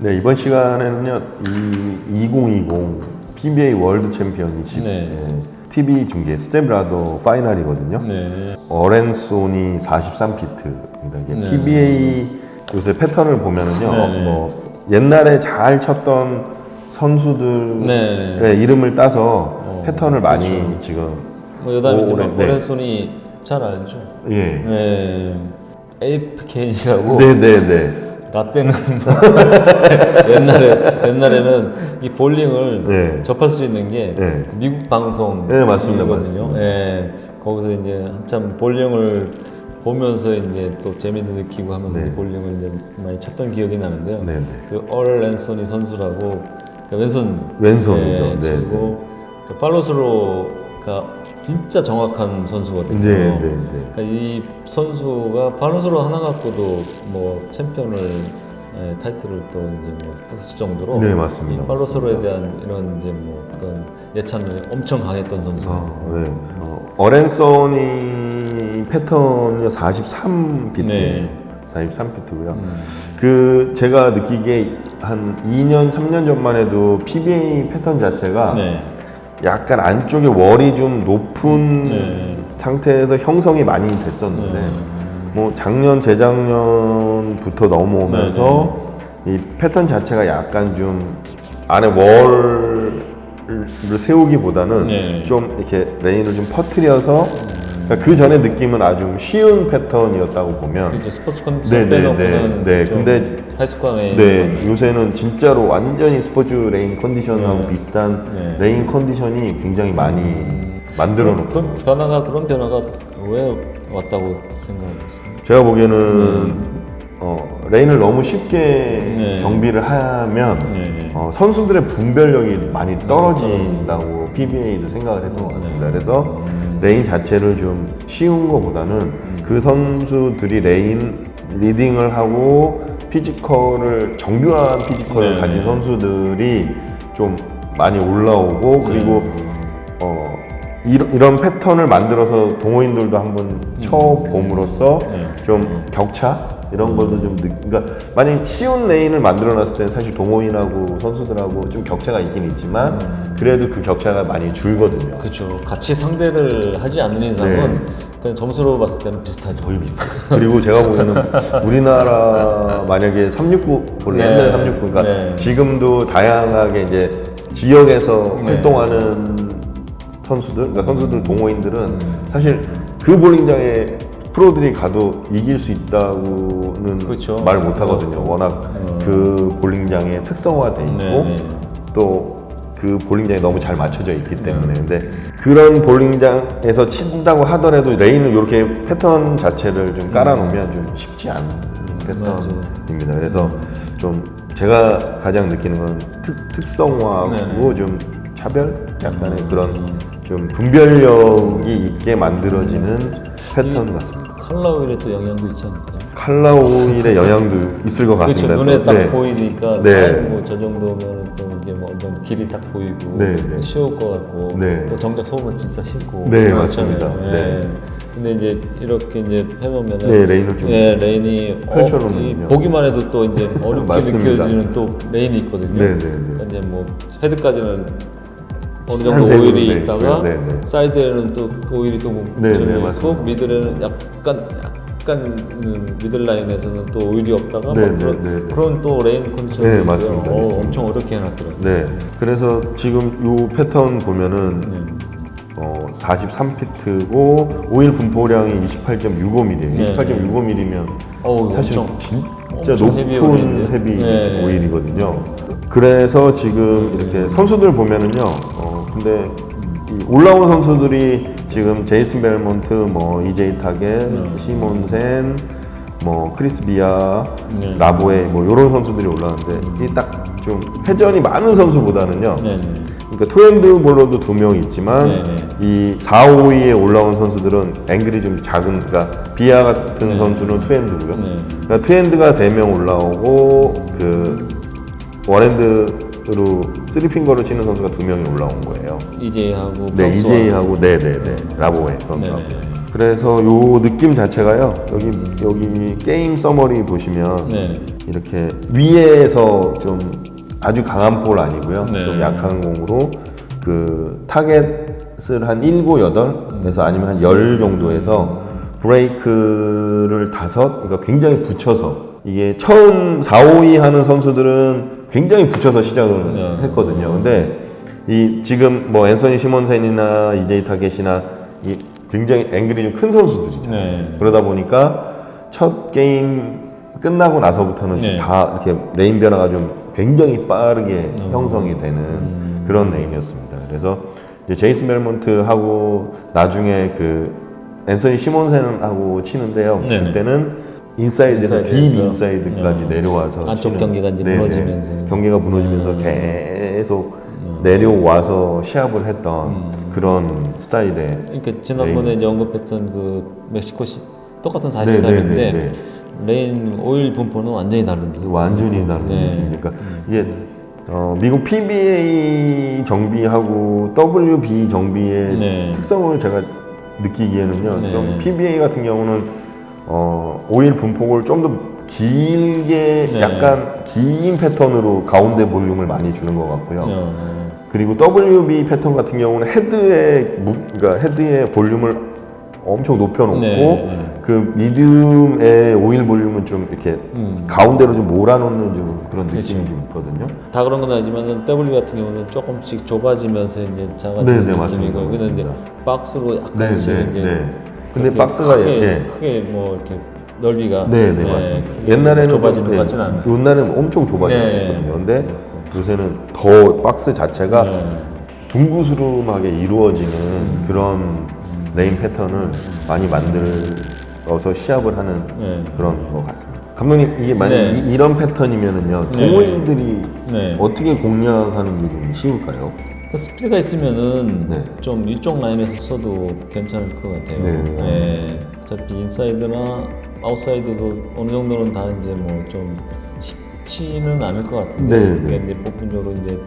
네, 이번 시간에는요, 이 2020 PBA 월드 챔피언십 네. TV 중계 스테브라더 파이널이거든요. 네. 어렌소니 43피트입니다. 이게 네. PBA 요새 패턴을 보면은요, 네, 네. 뭐 옛날에 잘 쳤던 선수들의 네. 이름을 따서 패턴을 많이 그렇죠. 지금 뭐 여담이지만 오래- 네. 오렌손이 잘 알죠. 예, 네. AFK이라고 네, 네, 네, 라떼는 뭐 옛날에 옛날에는 이 볼링을 네. 접할 수 있는 게 네. 미국 방송이거든요. 네, 맞습니다, 맞습니다. 네. 거기서 이제 한참 볼링을 보면서 이제 또 재미도 느끼고 하면서 네. 볼링을 이제 많이 쳤던 기억이 나는데요. 네, 네. 그얼 랜소니 선수라고 그러니까 왼손 왼손이죠. 네, 네, 치고 그 팔로스로가 진짜 정확한 선수거든요. 네, 네, 네. 그러니까 이 선수가 팔로스로 하나 갖고도 뭐 챔피언을 예, 타이틀을 또 이제 뭐 땄을 정도로 네, 맞습니다. 이 팔로스로에 대한 이런 이제 뭐 그런 예찬을 엄청 강했던 선수. 아, 네. 어, 어렌소니 패턴이 43 비트. 네. 43 비트고요. 음. 그 제가 느끼기에 한 2년, 3년 전만 해도 PBA 패턴 자체가 네. 약간 안쪽에 월이 좀 높은 네. 상태에서 형성이 많이 됐었는데 네. 뭐 작년, 재작년부터 넘어오면서 이 패턴 자체가 약간 좀 안에 월을 세우기보다는 네. 좀 이렇게 레인을 좀 퍼트려서 그러니까 그 전에 느낌은 아주 쉬운 패턴이었다고 보면 그렇죠. 스포츠 네, 컨디션 네, 빼놓고는 네, 네. 좀 근데 하이스코어에 네, 요새는 진짜로 완전히 스포츠 레인 컨디션하고 네. 비슷한 네. 레인 컨디션이 굉장히 많이 만들어 놓고 그런 변화가 그런 변화가 왜 왔다고 생각하세요? 제가 보기에는 어, 레인을 너무 쉽게 네. 정비를 하면 네. 어, 선수들의 분별력이 많이 떨어진다고 PBA도 생각을 했던 것 같습니다. 네. 그래서 레인 자체를 좀 쉬운 것보다는 그 선수들이 레인 리딩을 하고 피지컬을 정교한 피지컬을 네. 가진 선수들이 좀 많이 올라오고 그리고 어, 이런, 이런 패턴을 만들어서 동호인들도 한번 쳐봄으로써 네. 좀 격차 이런 것도 좀 느, 그러니까 만약 쉬운 레인을 만들어 놨을 때는 사실 동호인하고 선수들하고 좀 격차가 있긴 있지만 그래도 그 격차가 많이 줄거든요. 그렇죠. 같이 상대를 하지 않는 이상은 네. 그냥 점수로 봤을 때는 비슷하죠. 그리고 제가 보기에는 우리나라 만약에 369 원래 네. 옛날에 369 그러니까 네. 지금도 다양하게 이제 지역에서 네. 활동하는 선수들, 그러니까 선수들 동호인들은 사실 그 볼링장에 프로들이 가도 이길 수 있다고는 그렇죠. 말 못 하거든요. 어. 워낙 어. 그 볼링장에 특성화돼 있고 네, 네. 또그 볼링장이 너무 잘 맞춰져 있기 때문에 근데 그런 볼링장에서 친다고 하더라도 레인을 이렇게 패턴 자체를 좀 깔아놓으면 좀 쉽지 않은 패턴입니다. 그래서 좀 제가 가장 느끼는 건 특, 특성화하고 네네. 좀 차별 약간의 그런 좀 분별력이 있게 만들어지는 패턴 같습니다. 칼라 오일에 또 영향도 있지 않을까요? 칼라 오일의 영향도 있을 것 그렇죠. 같습니다. 눈에 또. 딱 네. 보이니까 네. 뭐저 정도면 또 이게 뭐 어느 정도 길이 딱 보이고 네, 네. 쉬울 것 같고 네. 또 정작 속은 진짜 쉽고 네, 그렇잖아요. 맞습니다. 예. 네. 근데 이제 이렇게 이제 해놓으면은 네, 레인을 좀 예, 레인이 어, 펼쳐놓으면요. 이 보기만 해도 또 이제 어렵게 맞습니다. 느껴지는 또 레인이 있거든요. 네, 네, 네. 그러니까 이제 뭐 헤드까지는 어느 한 정도 오일이 네, 있다가 네, 네. 사이드에는 또 오일이 또 네, 묻혀져 네, 있고 맞습니다. 미들에는 약간 약간 음, 미들 라인에서는 또 오일이 없다가 네, 막 네, 그런, 네, 네. 그런 또 레인 컨디션이 네. 맞습니다. 어, 있습니다. 엄청 어렵게 해놨더라고요. 네. 그래서 지금 요 패턴 보면은 네. 어, 43피트고 오일 분포량이 28.65mm예요. 네, 28.65mm면 어우, 사실 엄청 진짜 엄청 높은 헤비? 헤비 네. 오일이거든요. 그래서 지금 이렇게 선수들 보면은요. 어, 근데 이 올라온 선수들이 지금 제이슨 벨몬트, 뭐 이제이 타겟, 네. 시몬센, 뭐 크리스 비아, 네. 라보에 뭐 이런 선수들이 올라왔는데 이 딱 좀 회전이 많은 선수보다는요. 네, 네. 그러니까 투핸드 볼러도 두 명 있지만 네, 네. 이 4, 5위에 올라온 선수들은 앵글이 좀 작은 그러니까 비아 같은 네. 선수는 투핸드고요. 네. 그러니까 투핸드가 3명 올라오고 그 원핸드 로 쓰리핑거를 치는 선수가 두 명이 올라온 거예요. 이제이하고 네, 프랑스와- 이제이하고 네네네 라보웨 선수. 네, 네. 그래서 요 느낌 자체가요. 여기 여기 게임 서머리 보시면 네. 이렇게 위에서 좀 아주 강한 볼 아니고요. 네. 좀 약한 공으로 그 타겟을 한 7, 8에서 아니면 한 10 정도에서 브레이크를 다섯, 그러니까 굉장히 붙여서 이게 처음 4, 5위 하는 선수들은 굉장히 붙여서 시작을 네. 했거든요. 근데 이 지금 뭐 앤서니 시몬센이나 이제이 타겟이나 이 굉장히 앵글이 좀 큰 선수들이죠. 네. 그러다 보니까 첫 게임 끝나고 나서부터는 네. 다 이렇게 레인 변화가 좀 굉장히 빠르게 음. 형성이 되는 그런 레인이었습니다. 그래서 이제 제이슨 벨몬트하고 나중에 그 앤서니 시몬센하고 치는데요. 네네. 그때는 인사이드에서 딥. 인사이드까지 네. 내려와서 안쪽 치는- 경기가 이제 네네. 무너지면서. 경기가 무너지면서 계속 내려와서 시합을 했던 그런 스타일의 그러니까 지난번에 이제 언급했던 그 멕시코 시 똑같은 43인데 네, 네, 네, 레인 오일 분포는 완전히 다른데. 완전히 다른 네. 느낌이니까 이게 어, 미국 PBA 정비하고 WB 정비의 네. 특성을 제가 느끼기에는요. 네. 좀 PBA 같은 경우는 어, 오일 분폭을 좀 더 길게 네. 약간 긴 패턴으로 가운데 볼륨을 많이 주는 것 같고요. 어, 그리고 WB 패턴 같은 경우는 헤드의 무, 그러니까 헤드의 볼륨을 엄청 높여놓고 네, 네. 그 미디움의 오일 볼륨은 좀 이렇게 음. 가운데로 좀 몰아놓는 좀 그런 느낌이 그렇죠. 좀 있거든요. 다 그런 건 아니지만은 W 같은 경우는 조금씩 좁아지면서 이제 작아지는 네, 네, 느낌이고 맞습니다, 근데 이제 맞습니다. 박스로 네, 약간씩 네, 이제 네. 근데 박스가 크게, 예. 크게 뭐 이렇게 넓이가 네, 네, 맞습니다. 옛날에는 좁아지는 좀, 것 같지는 않아요. 옛날에는 엄청 좁아졌거든요. 네. 근데 요새는 더 박스 자체가 네. 둥구스름하게 이루어지는 그런 레인 패턴을 많이 만들어서 시합을 하는 네. 그런 것 같습니다. 감독님 이게 만약 네. 이, 런 패턴이면은요 네. 동호인들이 네. 어떻게 공략하는 게 좀 쉬울까요? 그 스피드가 있으면은 네. 좀 이쪽 라인에서 써도 괜찮을 것 같아요. 네. 네. 어차피 인사이드나 아웃사이드도 어느 정도는 다 이제 뭐 좀 쉽지는 않을 것 같은데 네, 네. 이제 보편적으로 이제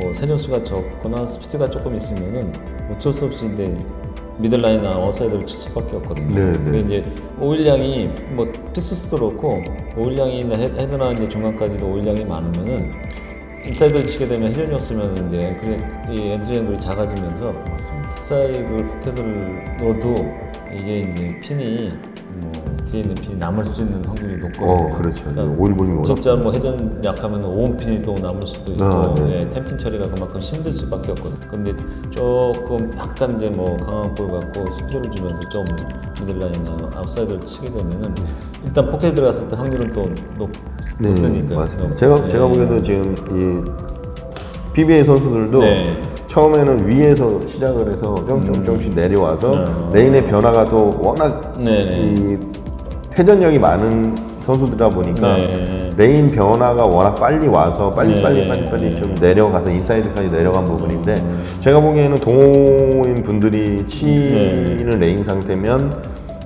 뭐 세련수가 적거나 스피드가 조금 있으면은 어쩔 수 없이 이제 미들라인이나 아웃사이드를 칠 수밖에 없거든요. 네, 네. 근데 이제 오일량이 뭐 피스도 그렇고 오일량이나 헤- 헤드나 이제 중간까지도 오일량이 많으면은 인사이드를 치게 되면 힐련이 없으면 이제 그래 이 엔트리 앵글이 작아지면서 스트라이크를 포켓을 넣어도 이게 이제 핀이 뭐 뒤에 있는 핀이 남을 수 있는 확률이 높거든요. 어 그렇죠. 오일 볼륨이 워낙 진짜 뭐 회전 약하면 5원 핀이 또 남을 수도 있고 아, 네. 예, 템핀 처리가 그만큼 힘들 수밖에 없거든. 근데 조금 약간 이제 뭐 강한 볼 갖고 스피드를 주면서 좀 미들라인이나 아웃사이드를 치게 되면은 일단 포켓에 들어갔을 때 확률은 또 높, 네, 높으니까. 맞습니다. 제가 예. 제가 보기에도 지금 이 PBA 선수들도 네. 처음에는 위에서 시작을 해서 점점 점씩 내려와서 음. 레인의 변화가 또 워낙 네네. 이 회전력이 많은 선수들이다 보니까 네. 레인 변화가 워낙 빨리 와서 빨리 네. 빨리 빨리 빨리 좀 내려가서 인사이드까지 내려간 부분인데 제가 보기에는 동호인 분들이 치는 레인 상태면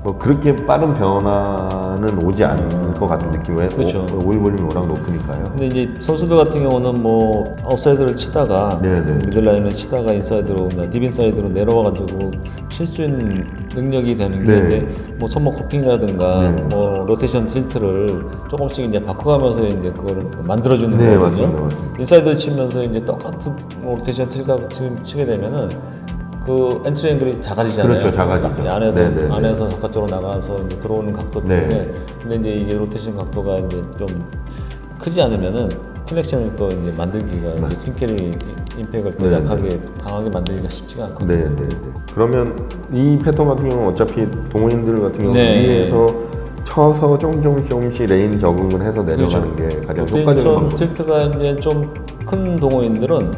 뭐 그렇게 빠른 변화는 오지 않을 것 같은 느낌. 왜? 그렇죠. 오- 오일 볼륨이 워낙 높으니까요. 근데 이제 선수들 같은 경우는 뭐 아웃사이드를 치다가 네네. 미들라인을 치다가 인사이드로 딥인사이드로 내려와가지고 칠 수 있는 능력이 되는 게 네. 이제 뭐 손목 커핑이라든가 네. 뭐 로테이션 틸트를 조금씩 이제 바꿔가면서 이제 그거를 만들어주는 네, 거거든요. 맞습니다, 맞습니다. 인사이드 치면서 이제 똑같은 뭐 로테이션 틸가 치게 되면은 그 엔트리 앵글이 작아지잖아요. 그렇죠, 작아지죠. 안에서 네, 네, 네. 안에서 바깥쪽으로 나가서 이제 들어오는 각도 네. 때문에 근데 이제 이게 로테이션 각도가 이제 좀 크지 않으면은 커넥션을 또 이제 만들기가 이제 핑계리 임팩을 또 네, 약하게 강하게 만들기가 쉽지가 않거든요. 네, 네, 네. 그러면 이 패턴 같은 경우는 어차피 동호인들 같은 경우 네. 위에서 쳐서 조금 조금 조금씩 레인 적응을 해서 내려가는 게 가장 효과적인 방법. 틸트가 이제 좀 큰 동호인들은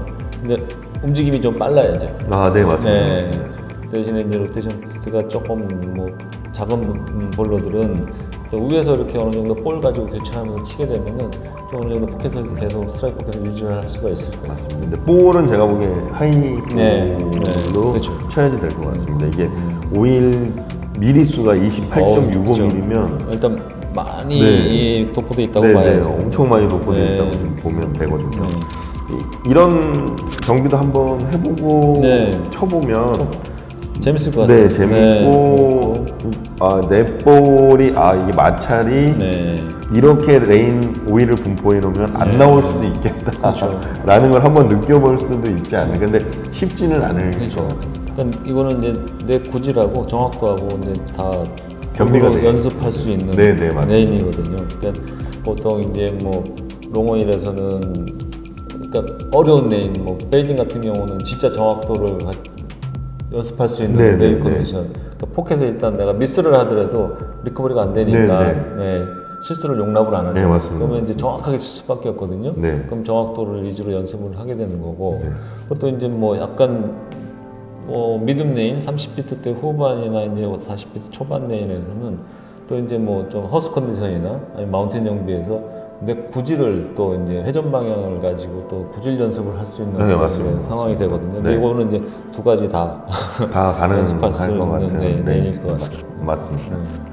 이제 움직임이 좀 빨라야죠. 아, 네, 맞습니다. 네. 맞습니다. 대신에 이제 로테이션 틸트가 조금 뭐 작은 볼러들은 위에서 이렇게 어느 정도 볼 가지고 교체하면서 치게 되면은 좀 어느 정도 포켓을 계속 스트라이크 포켓을 유지를 할 수가 있을 거예요. 맞습니다. 근데 볼은 제가 보기에 하이 네, 네, 그렇죠. 쳐야지 될 것 같습니다. 이게 오일 미리수가 28.65mm면 일단 많이 네. 이 도포돼 있다고 네, 네, 봐야죠. 엄청 많이 높고 네. 있다고 좀 보면 되거든요. 네. 이, 이런 정비도 한번 해보고 네. 쳐보면 재밌을 것 같아요. 네, 재밌고 아, 넷볼이 아 이게 마찰이 네. 이렇게 레인 오일을 분포해 놓으면 안 네. 나올 수도 있겠다라는 그렇죠. 걸 한번 느껴볼 수도 있지 않나. 근데 쉽지는 않을 그렇죠. 것 같습니다. 그러니까 이거는 이제 내 구질하고 정확도하고 이제 다 골고루 돼요. 연습할 수 있는 네, 네, 맞습니다. 레인이거든요. 그러니까 보통 이제 뭐 롱오일에서는 그러니까 어려운 레인, 뭐 베이징 같은 경우는 진짜 정확도를 가- 연습할 수 있는 네, 레인 네, 컨디션. 그러니까 포켓에 일단 내가 미스를 하더라도 리커버리가 안 되니까 네, 네, 실수를 용납을 안 하죠. 네, 맞습니다. 그러면 이제 정확하게 칠 수밖에 없거든요. 네. 그럼 정확도를 위주로 연습을 하게 되는 거고 그것도 이제 뭐 약간 뭐 미듬 레인 30비트 후반이나 이제 40비트 초반 레인에서는 또 이제 뭐 좀 허스 컨디션이나 아니 마운틴 영비에서 내 구질을 또 이제 회전 방향을 가지고 또 구질 연습을 할 수 있는 네, 맞습니다. 상황이 되거든요. 근데 네. 이거는 이제 두 가지 다 다 가능할 연습할 수것 있는 같은 네, 네. 레인일 것 같아요. 맞습니다. 네.